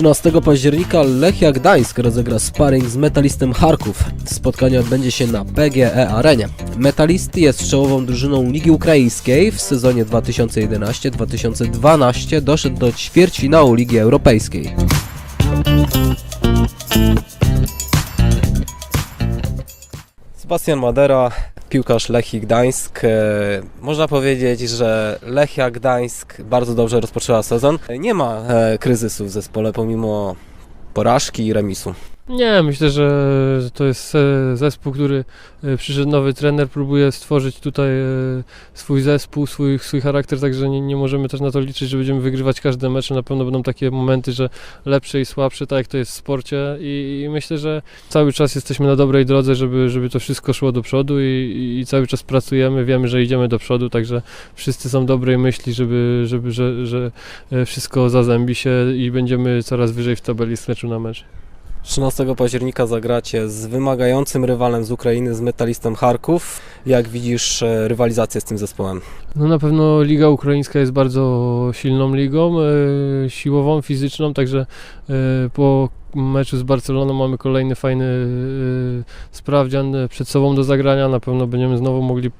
13 października Lechia Gdańsk rozegra sparring z metalistem Charków. Spotkanie odbędzie się na PGE Arenie. Metalist jest czołową drużyną Ligi Ukraińskiej. W sezonie 2011-2012 doszedł do ćwierćfinału Ligi Europejskiej. Sebastian Madera, piłkarz Lechii Gdańsk. E, Można powiedzieć, że Lechia Gdańsk bardzo dobrze rozpoczęła sezon. Nie ma e, kryzysu w zespole pomimo porażki i remisu. Nie, myślę, że to jest e, zespół, który e, przyszedł nowy trener, próbuje stworzyć tutaj e, swój zespół, swój, swój charakter, także nie, nie możemy też na to liczyć, że będziemy wygrywać każde mecze. Na pewno będą takie momenty, że lepsze i słabsze, tak jak to jest w sporcie i, i myślę, że cały czas jesteśmy na dobrej drodze, żeby, żeby to wszystko szło do przodu i, i cały czas pracujemy, wiemy, że idziemy do przodu, także wszyscy są dobrej myśli, żeby, żeby że, że wszystko zazębi się i będziemy coraz wyżej w tabeli z meczu na mecz. 13 października zagracie z wymagającym rywalem z Ukrainy, z metalistem Charków. Jak widzisz e, rywalizację z tym zespołem? No na pewno Liga Ukraińska jest bardzo silną ligą, e, siłową, fizyczną, także e, po meczu z Barceloną mamy kolejny fajny e, sprawdzian przed sobą do zagrania. Na pewno będziemy znowu mogli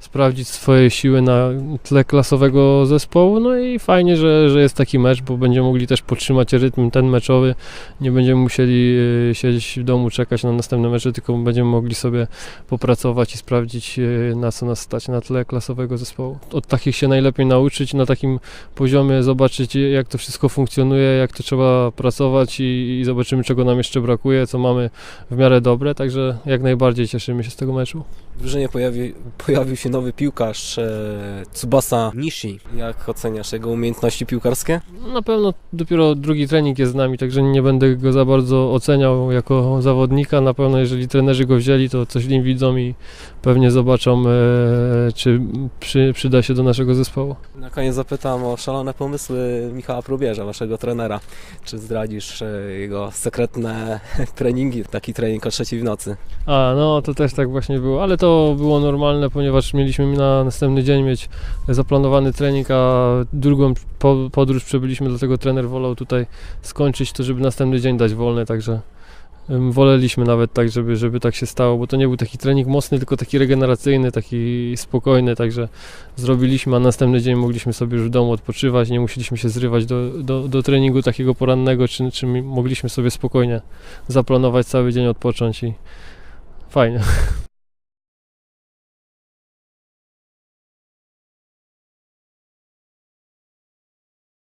sprawdzić swoje siły na tle klasowego zespołu. No i fajnie, że, że jest taki mecz, bo będziemy mogli też podtrzymać rytm ten meczowy. Nie będziemy musieli siedzieć w domu, czekać na następne mecze, tylko będziemy mogli sobie popracować i sprawdzić na co nas stać na tle klasowego zespołu. Od takich się najlepiej nauczyć, na takim poziomie zobaczyć jak to wszystko funkcjonuje, jak to trzeba pracować i, i zobaczymy czego nam jeszcze brakuje, co mamy w miarę dobre, także jak najbardziej cieszymy się z tego meczu. W drużynie pojawi, pojawił się nowy piłkarz e, Tsubasa Nishi. Jak oceniasz jego umiejętności piłkarskie? No, Na pewno dopiero drugi trening jest z nami, także nie będę go za bardzo oceniał jako zawodnika. Na pewno jeżeli trenerzy go wzięli, to coś w nim widzą i pewnie zobaczą, e, czy przy, przyda się do naszego zespołu. Na koniec zapytam o szalone pomysły Michała Probierza, waszego trenera. Czy zdradzisz e, jego sekretne treningi, taki trening o trzeciej w nocy? A, no to też tak właśnie było, ale to było normalne, ponieważ mieliśmy na następny dzień mieć zaplanowany trening, a drugą po, podróż przebyliśmy, dlatego trener wolał tutaj skończyć to, żeby następny dzień dać wolny, także woleliśmy nawet tak, żeby, żeby tak się stało, bo to nie był taki trening mocny, tylko taki regeneracyjny, taki spokojny, także zrobiliśmy, a następny dzień mogliśmy sobie już w domu odpoczywać, nie musieliśmy się zrywać do, do, do treningu takiego porannego, czy, czy mogliśmy sobie spokojnie zaplanować cały dzień, odpocząć i fajnie.